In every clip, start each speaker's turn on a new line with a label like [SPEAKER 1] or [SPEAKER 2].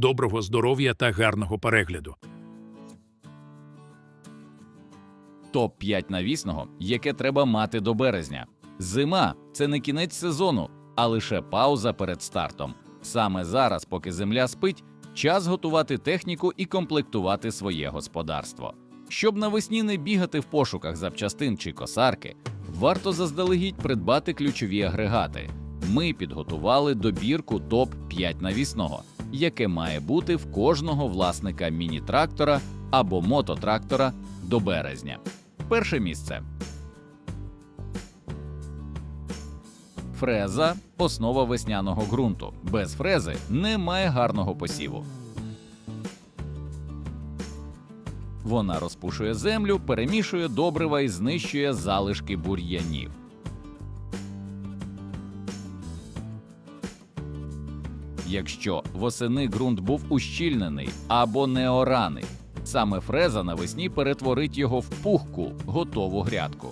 [SPEAKER 1] Доброго здоров'я та гарного перегляду.
[SPEAKER 2] Топ 5 навісного, яке треба мати до березня. Зима це не кінець сезону, а лише пауза перед стартом. Саме зараз, поки земля спить, час готувати техніку і комплектувати своє господарство. Щоб навесні не бігати в пошуках запчастин чи косарки, варто заздалегідь придбати ключові агрегати. Ми підготували добірку топ 5 навісного, яке має бути в кожного власника міні-трактора або мототрактора до березня. Перше місце. Фреза основа весняного ґрунту. Без фрези немає гарного посіву. Вона розпушує землю, перемішує добрива і знищує залишки бур'янів. Якщо восени ґрунт був ущільнений або неораний, саме фреза навесні перетворить його в пухку, готову грядку.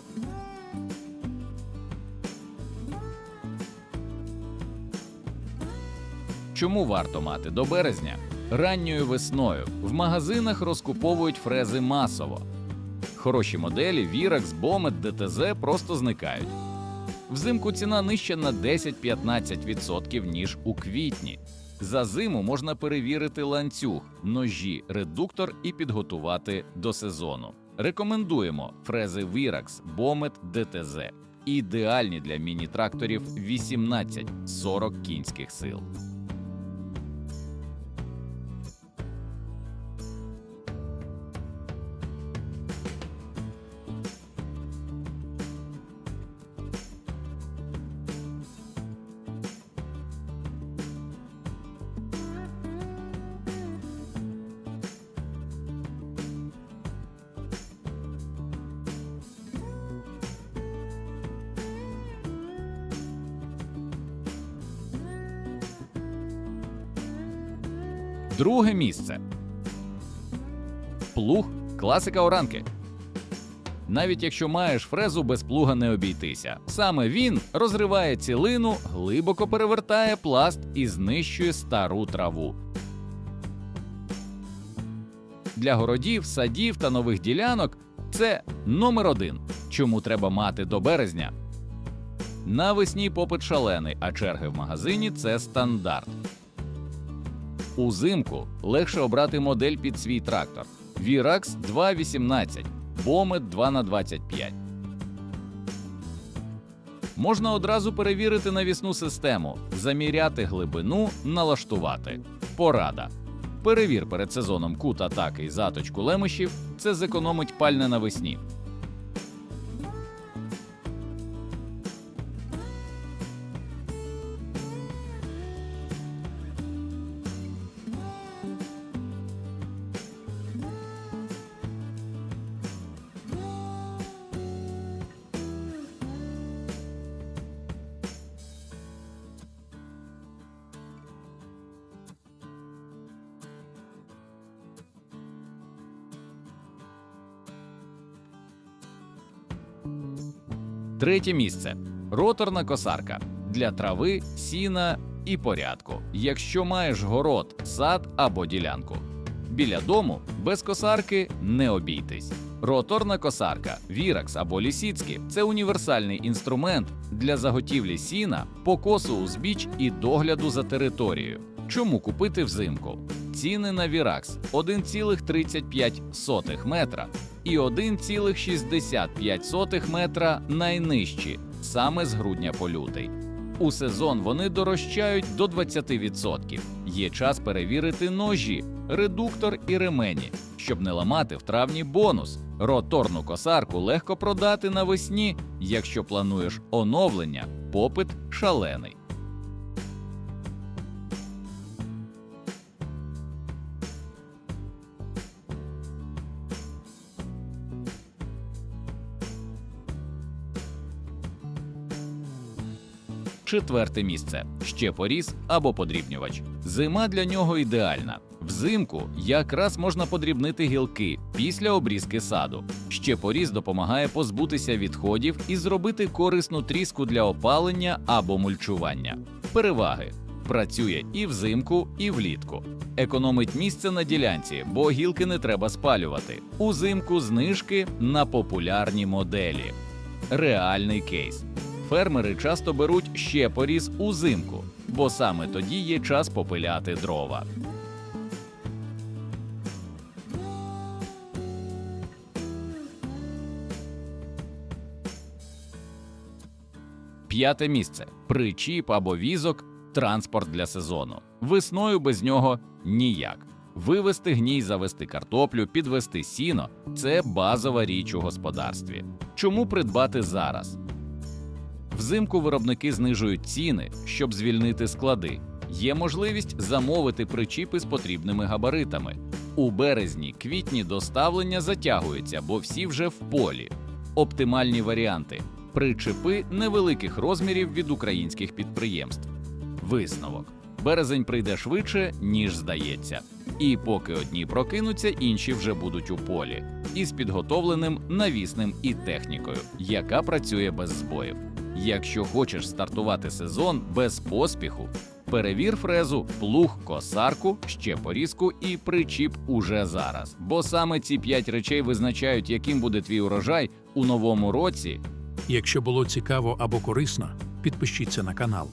[SPEAKER 2] Чому варто мати до березня? Ранньою весною в магазинах розкуповують фрези масово. Хороші моделі Virax, Bomet, DTZ просто зникають. Взимку ціна нижча на 10-15% ніж у квітні. За зиму можна перевірити ланцюг, ножі, редуктор і підготувати до сезону. Рекомендуємо фрези Virax, Bomet, ДТЗ. Ідеальні для міні-тракторів 18-40 кінських сил. Друге місце. Плуг класика оранки. Навіть якщо маєш фрезу, без плуга не обійтися. Саме він розриває цілину, глибоко перевертає пласт і знищує стару траву. Для городів, садів та нових ділянок це номер один. Чому треба мати до березня? Навесні попит шалений, а черги в магазині це стандарт. Узимку легше обрати модель під свій трактор. Virax 2.18, Bomet 2х25. Можна одразу перевірити навісну систему, заміряти глибину, налаштувати. Порада. Перевір перед сезоном кут атаки і заточку лемешів, це зекономить пальне навесні. Третє місце роторна косарка для трави, сіна і порядку. Якщо маєш город, сад або ділянку. Біля дому без косарки не обійтись. Роторна косарка, віракс або лісіцькі це універсальний інструмент для заготівлі сіна, покосу узбіч і догляду за територією. Чому купити взимку? Ціни на Віракс 1,35 метра і 1,65 метра найнижчі саме з грудня по лютий. У сезон вони дорожчають до 20%. Є час перевірити ножі, редуктор і ремені, щоб не ламати в травні бонус. Роторну косарку легко продати навесні, якщо плануєш оновлення, попит шалений. Четверте місце ще поріз або подрібнювач. Зима для нього ідеальна. Взимку якраз можна подрібнити гілки після обрізки саду. Ще поріз допомагає позбутися відходів і зробити корисну тріску для опалення або мульчування. Переваги: Працює і взимку, і влітку. Економить місце на ділянці, бо гілки не треба спалювати. Узимку знижки на популярні моделі. Реальний кейс. Фермери часто беруть ще поріз узимку, бо саме тоді є час попиляти дрова. П'яте місце причіп або візок транспорт для сезону. Весною без нього ніяк. Вивести гній, завести картоплю, підвести сіно це базова річ у господарстві. Чому придбати зараз? Взимку виробники знижують ціни, щоб звільнити склади. Є можливість замовити причіпи з потрібними габаритами. У березні, квітні доставлення затягуються, бо всі вже в полі. Оптимальні варіанти причепи невеликих розмірів від українських підприємств. Висновок: березень прийде швидше, ніж здається. І поки одні прокинуться, інші вже будуть у полі із підготовленим навісним і технікою, яка працює без збоїв. Якщо хочеш стартувати сезон без поспіху, перевір фрезу, плуг, косарку, ще порізку і причіп уже зараз. Бо саме ці п'ять речей визначають, яким буде твій урожай у новому році
[SPEAKER 1] Якщо було цікаво або корисно, підпишіться на канал.